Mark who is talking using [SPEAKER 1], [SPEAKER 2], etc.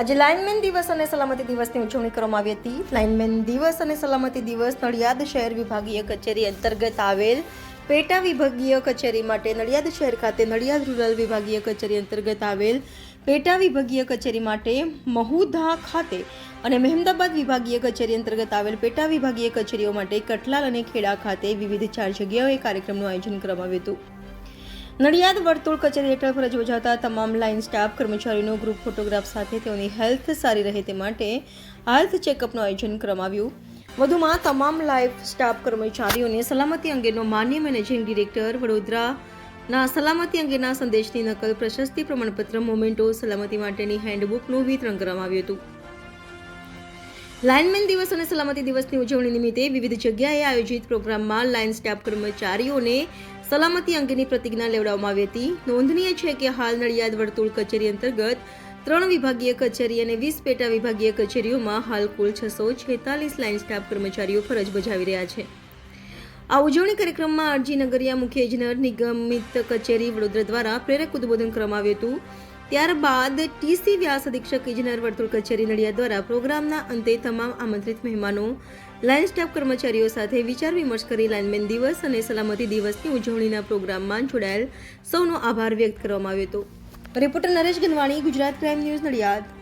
[SPEAKER 1] આજે લાઇનમેન દિવસ અને સલામતી દિવસની ઉજવણી કરવામાં આવી હતી. લાઇનમેન દિવસ અને સલામતી દિવસ નડિયાદ શહેર વિભાગીય કચેરી અંતર્ગત આવેલ પેટા વિભાગીય કચેરી માટે નડિયાદ શહેર ખાતે નડિયાદ રૂરલ વિભાગીય કચેરી અંતર્ગત આવેલ પેટા વિભાગીય કચેરી માટે મહુધા ખાતે અને મહેમદાબાદ વિભાગીય કચેરી અંતર્ગત આવેલ પેટા વિભાગીય કચેરીઓ માટે કટલાલ અને ખેડા ખાતે વિવિધ ચાર જગ્યાઓએ કાર્યક્રમનું આયોજન કરવામાં આવ્યું હતું. નડિયાદ વર્તુળ કચેરી હેઠળ ફરજ બજાવતા તમામ લાઇન સ્ટાફ, કર્મચારીનો ગ્રુપ ફોટોગ્રાફ સાથે તેઓની હેલ્થ સારી રહે તે માટે હેલ્થ ચેકઅપનું આયોજન કરવામાં આવ્યું વધુમાં તમામ લાઈફ સ્ટાફ કર્મચારીઓને સલામતી અંગેનો માન્ય મેનેજિંગ ડિરેક્ટર વડોદરાના સલામતી અંગેના સંદેશની નકલ, પ્રશસ્તિ, પ્રમાણપત્ર, મોમેન્ટો સલામતી માટેની હેન્ડબુકનું વિતરણ કરવામાં આવ્યું હતું. લાઇનમેન દિવસ અને સલામતી દિવસની ઉજવણી નિમિત્તે વિવિધ જગ્યાએ આયોજિત પ્રોગ્રામમાં લાઇન સ્ટાફ કર્મચારીઓને સલામતી અંગેની પ્રતિજ્ઞા લેવડાવવામાં આવી હતી. નોંધનીય છે કે હાલ નડિયાદ વર્તુળ કચેરી અંતર્ગત ત્રણ વિભાગીય કચેરી અને વીસ પેટા વિભાગીય કચેરીઓમાં હાલ કુલ છસો છેતાલીસ લાઇન સ્ટાફ કર્મચારીઓ ફરજ બજાવી રહ્યા છે. આ ઉજવણી કાર્યક્રમમાં અરજી નગરિયા મુખ્ય ઇજનેર નિગમિત કચેરી વડોદરા દ્વારા પ્રેરક ઉદબોધન કરવામાં આવ્યું હતું. ત્યારબાદ ટીસી વ્યાસ અધિક્ષક ઇજનેર વર્તુળ કચેરી નડિયાદ દ્વારા પ્રોગ્રામના અંતે તમામ આમંત્રિત મહેમાનો લાઇન સ્ટાફ કર્મચારીઓ સાથે વિચાર વિમર્શ કરી લાઇનમેન દિવસ અને સલામતી દિવસની ઉજવણીના પ્રોગ્રામમાં જોડાયેલ સૌનો આભાર વ્યક્ત કરવામાં આવ્યો હતો. Reporter Naresh Ganwani, Gujarat crime news Nadiad.